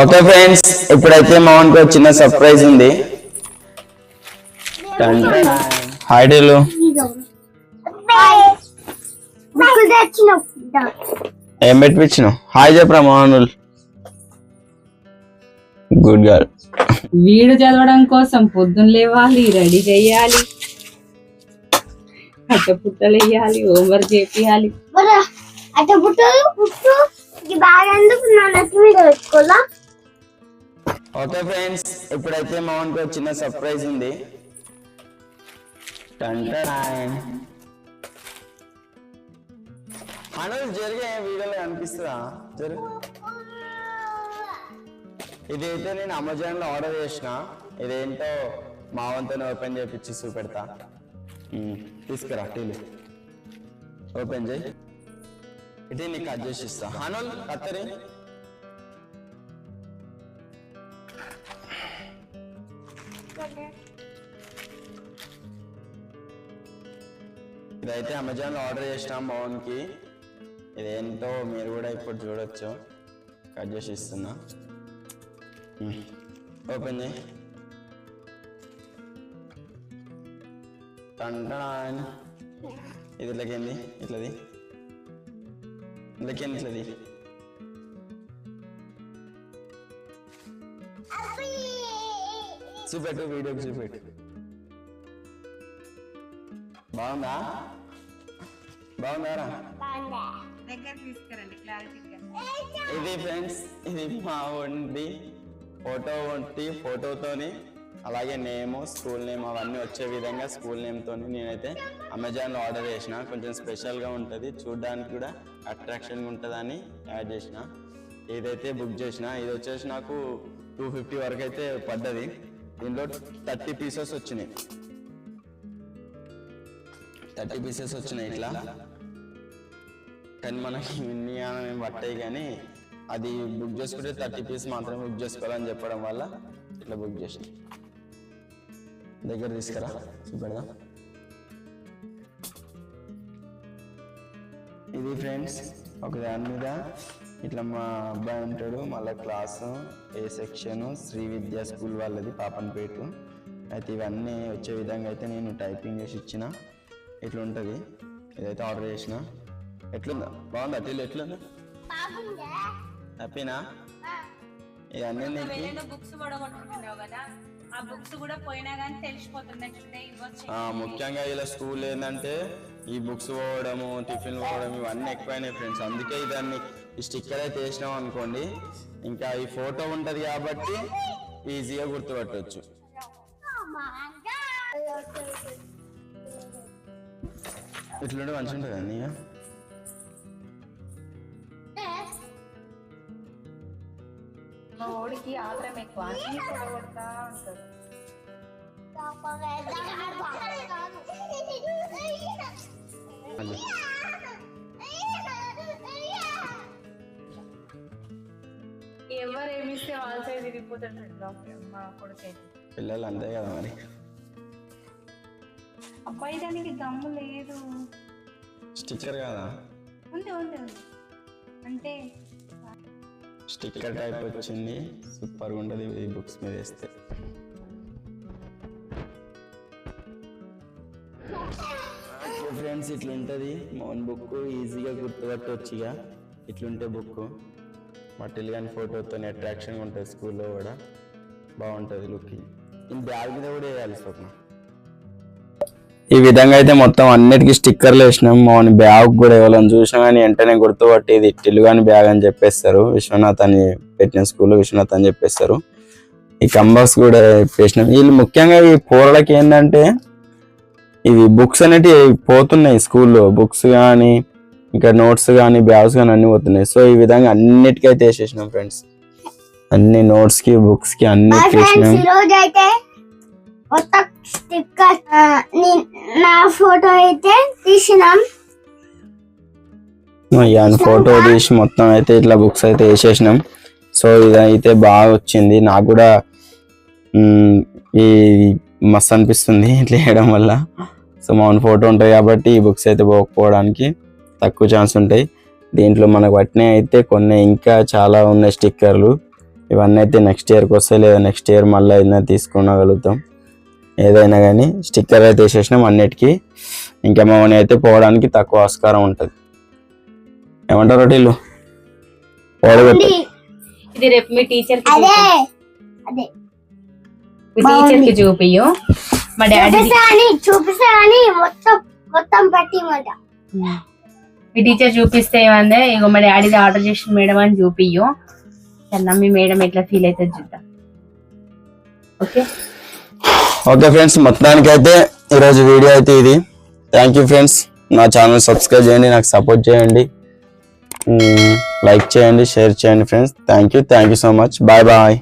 Okay friends ఇప్పుడైతే మౌన్కి ఒక చిన్న సర్ప్రైజ్ ఉంది. హాయ్ డేలు ఏం పెట్టించినావు హాయ్ చెప్పరా మౌనుల్. గుడ్ గర్ల్ వీడు చదవడం కోసం పొద్దున్న లేవాలి రెడీ చేయాలి. అట్ట పుట్టలు వేయాలి హోంవర్క్ చేపియాలి. అటు పుట్టలు పుట్టు. ఈ బ్యాగ్ ఎందుకు నా నెత్తి మీద పెట్టుకోవాలా? ఓకే ఫ్రెండ్స్ ఇప్పుడైతే మౌన్కి ఒక చిన్న సర్ప్రైజ్ ఉంది. మనోజ్ జరిగే వీడియోలో కనిపిస్తుందా? జరుగు ఇదైతే నేను అమెజాన్లో ఆర్డర్ చేసిన. ఇదేంటో మా వంతుని ఓపెన్ చేపించి చూపెడతా. తీసుకురా టీలు ఓపెన్ చేయి. ఇది నీకు కట్ చేసి ఇస్తా హనుల్ కత్తరి. ఇదైతే అమెజాన్లో ఆర్డర్ చేసినాం మౌన్కి ఇదేంటో మీరు కూడా ఇప్పుడు చూడొచ్చు. కట్ చేసి ఇస్తున్నా. ఓపెన్ చేయి. ఇది ఇట్లకేంది? ఇట్లది. ఇట్లకేంది? ఇట్లది. చూపెట్టు వీడియోకి చూపెట్టు. బాగుందా? బాగుందారా దగ్గర తీసుకురండి క్లారిటీగా ఇది ఫ్రెండ్స్ ఇది మా వండి ఫోటో వంటి ఫోటోతోని అలాగే నేమ్ స్కూల్ నేమ్ అవన్నీ వచ్చే విధంగా స్కూల్ నేమ్తోని నేనైతే అమెజాన్లో ఆర్డర్ చేసిన. కొంచెం స్పెషల్గా ఉంటుంది చూడడానికి కూడా అట్రాక్షన్గా ఉంటుందని యాడ్ చేసిన. ఇదైతే బుక్ చేసిన. ఇది వచ్చేసి నాకు టూ ఫిఫ్టీ వరకు అయితే పడ్డది. దీనిలో థర్టీ పీసెస్ వచ్చినాయి. థర్టీ పీసెస్ వచ్చినాయి ఇట్లా. కానీ మనకి ఇన్ని ఏం పట్టాయి కానీ అది బుక్ చేసుకుంటే థర్టీ పీస్ మాత్రమే బుక్ చేసుకోవాలని చెప్పడం వల్ల ఇట్లా బుక్ చేసి. దగ్గర తీసుకురా చూపెడదాం. ఇది ఫ్రెండ్స్ ఒక దాని మీద ఇట్లా మా అబ్బాయి ఉంటాడు మళ్ళీ క్లాసు ఏ సెక్షన్ శ్రీ విద్యా స్కూల్ వాళ్ళది పాపన్పేట అయితే ఇవన్నీ వచ్చే విధంగా అయితే నేను టైపింగ్ చేసి ఇచ్చిన. ఇట్లా ఉంటుంది ఇదైతే ఆర్డర్ చేసిన? ఎట్లుందా? బాగుందా? టీలు ఎట్లుందా? హ్యాపీనా ఇవన్నీ నీకు బుక్స్ కదా ఆ బుక్స్ కూడా పోయినా కానీ తెలిసిపోతుంది ముఖ్యంగా ఇలా స్కూల్ ఏంటంటే ఈ బుక్స్ పోవడము టిఫిన్ పోవడం ఇవన్నీ ఎక్కువైనాయి ఫ్రెండ్స్ అందుకే దాన్ని ఈ స్టిక్కర్ అయితే వేసినాం అనుకోండి ఇంకా ఈ ఫోటో ఉంటది కాబట్టి ఈజీగా గుర్తుపట్టవచ్చు ఇట్లుంటే మంచిగా ఉంటుంది ఇక మా ఓడికి ఆత్రం ఎక్కువ. అన్ని పడగొడతా ఉంటాడు మళ్ళీ ఎవరు ఏమిస్తే వాళ్ళ సైడ్ తిరిగిపోతాడు మా కొడుకైతే పిల్లలు అంతే కదా మరి. అబ్బాయి దానికి దమ్ము లేదు. స్టిక్కర్ కదా? ఉంది ఉంది ఉంది. అంటే స్టిక్కర్ టైప్ వచ్చింది. సూపర్గా ఉంటుంది ఈ బుక్స్ మీద వేస్తే. ఫ్రెండ్స్ ఇట్లా ఉంటుంది. మౌన్ బుక్ ఈజీగా గుర్తుపట్టవచ్చు ఇక ఇట్లుంటే బుక్ మట్టిల్ కానీ ఫోటోతో అట్రాక్షన్గా ఉంటుంది స్కూల్లో కూడా. బాగుంటుంది లుక్ ఈ బ్యాగ్ మీద కూడా వేయాలి స్వప్న. ఈ విధంగా అయితే మొత్తం అన్నిటికీ స్టిక్కర్లు వేసినాం. మౌన్ బ్యాగ్ కూడా ఎవరైనా చూసినా కానీ వెంటనే గుర్తుపట్టి ఇది టిల్లుగాని బ్యాగ్ అని చెప్పేస్తారు. విశ్వనాథ్ అని పెట్టిన స్కూల్ విశ్వనాథ్ అని చెప్పేస్తారు. ఈ కంబాక్స్ కూడా వేసినాం. వీళ్ళు ముఖ్యంగా ఈ పోరలకి ఏంటంటే ఇవి బుక్స్ అనేటివి పోతున్నాయి స్కూల్లో. బుక్స్ కానీ ఇంకా నోట్స్ కానీ బ్యాగ్స్ కానీ అన్ని పోతున్నాయి. సో ఈ విధంగా అన్నిటికైతే వేసేసినాం ఫ్రెండ్స్. అన్ని నోట్స్కి బుక్స్కి అన్నిటికి వేసినాం. కొత్త స్టిక్కర్ నా ఫోటో అయితే తీసినాం. ఫోటో తీసి మొత్తం అయితే ఇట్లా బుక్స్ అయితే వేసేసినాం. సో ఇదైతే బాగా వచ్చింది. నాకు కూడా ఈ మస్తు అనిపిస్తుంది ఇట్లా వేయడం వల్ల. సో మన ఫోటో ఉంటాయి కాబట్టి ఈ బుక్స్ అయితే పోకపోవడానికి తక్కువ ఛాన్స్ ఉంటాయి. దీంట్లో మనకు పట్టినవి అయితే కొన్ని ఇంకా చాలా ఉన్నాయి స్టిక్కర్లు. ఇవన్నీ అయితే నెక్స్ట్ ఇయర్కి వస్తాయి. లేదా నెక్స్ట్ ఇయర్ మళ్ళీ ఏదైనా తీసుకునగలుగుతాం. ఏదైనా కానీ స్టిక్కర్ అయితే వేసేసినాం అన్నిటికీ. ఇంకా మౌని అయితే పోవడానికి తక్కువ ఆస్కారం ఉంటుంది. ఏమంటారు వీళ్ళు ఓడగొట్టు ఇది రేపు మీ టీచర్ అదే. అదే. మీ టీచర్కి చూపియు మా డాడీ చూపిస్తా అని చూపిస్తా అని మొత్తం మొత్తం పెట్టిమాట మీ టీచర్ చూపిస్తే ఏమందే? ఇగో మా డాడీది ఆర్డర్ చేసిన మేడం అని చూపియు సరే మీ మేడం ఎట్లా ఫీల్ అవుతుంది చూద్దాం. ఓకే? ఓకే ఫ్రెండ్స్ మొత్తానికి అయితే ఈరోజు వీడియో అయితే ఇది. థ్యాంక్ యూ ఫ్రెండ్స్ నా ఛానల్ సబ్స్క్రైబ్ చేయండి నాకు సపోర్ట్ చేయండి. లైక్ చేయండి షేర్ చేయండి friends thank you thank you so much bye bye